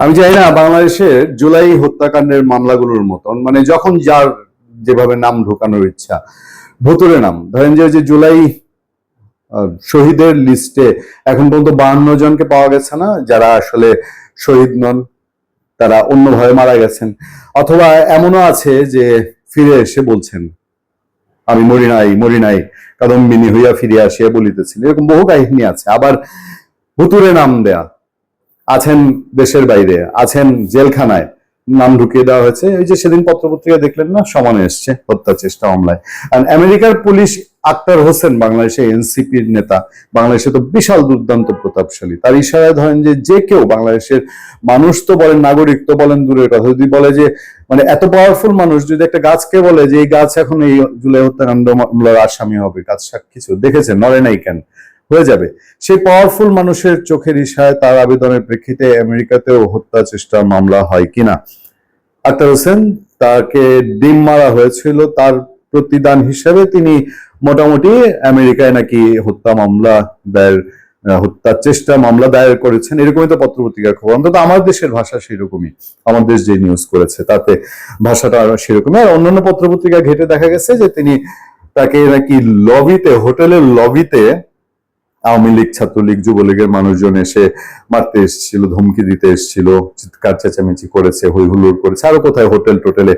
আমি চাই না বাংলাদেশের জুলাই হত্যাকাণ্ডের মামলাগুলোর মতন মানে যখন যার যেভাবে নাম ঢোকানোর ইচ্ছা ভুতুরে নাম। ধরেন যে যে জুলাই শহীদের লিস্টে এখন পর্যন্ত বাহান্ন জনকে পাওয়া গেছে না, যারা আসলে শহীদ নন, তারা অন্যভাবে মারা গেছেন। অথবা এমনও আছে যে, ফিরে এসে বলছেন, আমি মরি নাই মরি নাই কাদম্বিনী হইয়া ফিরে আসিয়া বলিতেছিল। এরকম বহু কাহিনী আছে। আবার ভুতুরে নাম দেয়া। আছেন দেশের বাইরে, আছেন জেলখানায়। নাম ঢুকিয়ে দেওয়া হয়েছে। ওই যে সেদিন পত্রপত্রিকা দেখলেন না, সমানে এসছে হত্যা চেষ্টা মামলায় আমেরিকার পুলিশ আক্তার হোসেন, বাংলাদেশে এনসিপির নেতা, বাংলাদেশে তো বিশাল দুর্দান্ত প্রতাপশালী। তার ইশারায় ধরেন যে যে কেউ বাংলাদেশের মানুষ তো বলেন, নাগরিক তো বলেন, দূরের কথা। যদি বলে যে মানে এত পাওয়ারফুল মানুষ, যদি একটা গাছকে বলে যে, এই গাছ এখন এই জুলাই হত্যাকাণ্ড মামলার আসামি হবে, গাছ সাক্ষী ছিল। দেখেছেন নরে নাই কেন? হয়ে যাবে। সেই পাওয়ারফুল মানুষের চোখের ইশারায় তার আবেদনের প্রেক্ষিতে আমেরিকাতেও হত্যা চেষ্টার মামলা হয় কিনা? আক্তার হোসেন তাকে ডিম মারা হয়েছিল তার প্রতিদান হিসেবে তিনি মোটামুটি আমেরিকায় নাকি হত্যা মামলা দায়ের আহ, হত্যা চেষ্টা মামলা দায়ের করেছেন। এরকমই তো পত্রপত্রিকার খবর। অন্তত আমার দেশের ভাষা সেরকমই। আমার দেশ যে নিউজ করেছে তাতে ভাষাটা সেরকমই। আর অন্যান্য পত্রপত্রিকা ঘেটে দেখা গেছে যে তিনি তাকে নাকি লবিতে হোটেলের লবিতে আওয়ামী লীগ, ছাত্রলীগ, যুবলীগের মানুষজন এসে মারতে এসেছিল, ধমকি দিতে এসেছিল, চিৎকার, চেঁচামেচি করেছে, হই হুল্লোড় করেছে, আরও কোথায় হোটেল টোটেলে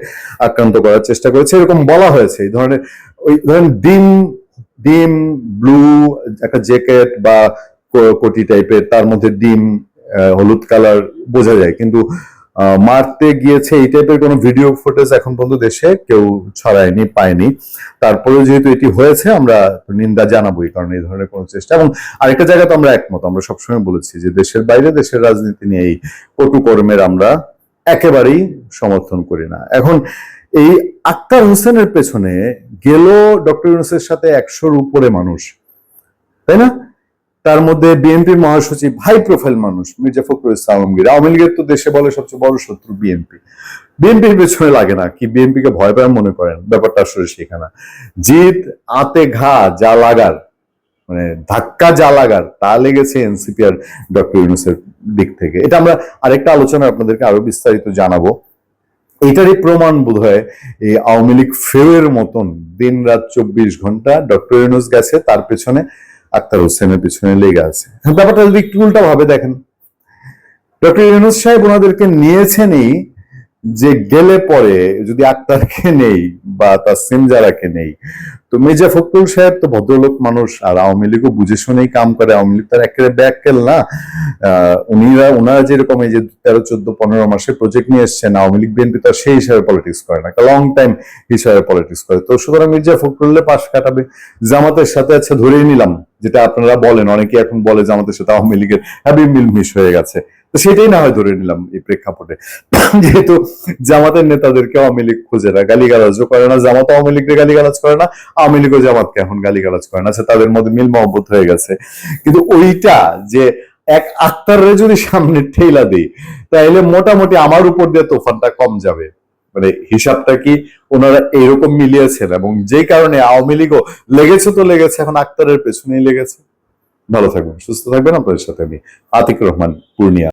আক্রান্ত করার চেষ্টা করেছে, এরকম বলা হয়েছে। এই ধরনের, ওই ধরেন ডিম ডিম, ব্লু, একটা জ্যাকেট বা কোটি টাইপের, তার মধ্যে ডিম হলুদ কালার বোঝা যায়। কিন্তু মারতে গিয়েছে এই টাইপের কোনো ভিডিও ফুটেজ এখন পর্যন্ত দেশে কেউ ছড়ায়নি, পায়নি। তারপরেও যেহেতু এটি হয়েছে, আমরা নিন্দা জানাবোই কারণ এই ধরনের কোনো চেষ্টা। এবং আরেকটা জায়গা তো আমরা একমত, আমরা সবসময় বলেছি যে দেশের বাইরে দেশের রাজনীতি নিয়ে এই কটুকর্মের আমরা একেবারেই সমর্থন করি না। এখন এই আক্তার হোসেনের পেছনে গেল ডক্টর ইউনুসের সাথে একশোর উপরে মানুষ, তাই না? তার মধ্যে বিএনপির মহাসচিব হাই প্রোফাইল মানুষ, মির্জা ফখরুল ইসলাম আলমগীর। আওয়ামী লীগের তো দেশে বলে সবচেয়ে বড় শত্রু বিএনপি। বিএনপির পেছনে লাগে না, কি বিএনপি কে ভয় পায় মনে করেন? ব্যাপারটা আসলে সেখানে জিত আতে ঘা, যা লাগার মানে ধাক্কা যা লাগার, তা লেগেছে এনসিপি আর ডক্টর ইউনুসের দিক থেকে। এটা আমরা আরেকটা আলোচনা আপনাদেরকে আরও বিস্তারিত জানাব। এটারই প্রমাণ বোধ হয় এই আওয়ামী লীগ ফেউয়ের মতন দিন রাত চব্বিশ ঘণ্টা ডক্টর ইউনুস গেছে, তার পেছনে আক্তার হোসেনের পেছনে লেগে আছে। ব্যাপারটা যদি একটু উল্টা ভাবে দেখেন ডক্টর ইউনুস সাহেব ওনাদেরকে নিয়েছেনই যে গেলে পরে যদি আক্তারকে নেই বা তার সিমজারাকে নেই তো মির্জা ফখরুল সাহেব তো ভদ্রলোক মানুষ আর আওয়ামী লীগও বুঝে শুনেই কাম করে। আওয়ামী লীগ তার একেবারে ব্যাককেল না। আহ, উনিরা ওনারা যেরকম এই যে তেরো চোদ্দ পনেরো মাসে প্রজেক্ট নিয়ে এসছেন আওয়ামী লীগ বিএনপি তো আর সেই হিসাবে পলিটিক্স করে না লং টাইম হিসাবে পলিটিক্স করে। তো সুতরাং মির্জা ফখরুল্লে পাশ কাটাবে জামাতের সাথে আচ্ছা ধরেই নিলাম। যেটা আপনারা বলেন, অনেকে এখন বলে জামাতের সাথে আওয়ামী লীগের হ্যাভি মিল মিশ হয়ে গেছে। তো সেটাই না হয় ধরে নিলাম এই প্রেক্ষাপটে। যেহেতু জামাতের নেতাদেরকে আওয়ামী লীগ খুঁজে না, গালিগালাজও করে না, জামাত আওয়ামী লীগকে গালিগালাজ করে না, আওয়ামী লীগও জামাতকে এখন গালিগালাজ করে না আচ্ছা তাদের মধ্যে মিল মহব্বত হয়ে গেছে। কিন্তু ওইটা যে এক আক্তারে যদি সামনে ঠেলা দিই তাহলে মোটামুটি আমার উপর দিয়ে তোফানটা কম যাবে। মানে হিসাবটা কি ওনারা এরকম মিলিয়েছেন এবং যে কারণে আওয়ামী লীগও লেগেছে তো লেগেছে, এখন আক্তারের পেছনেই লেগেছে। ভালো থাকবেন, সুস্থ থাকবেন। আপনাদের সাথে আমি আতিক রহমান, পূর্ণিয়া।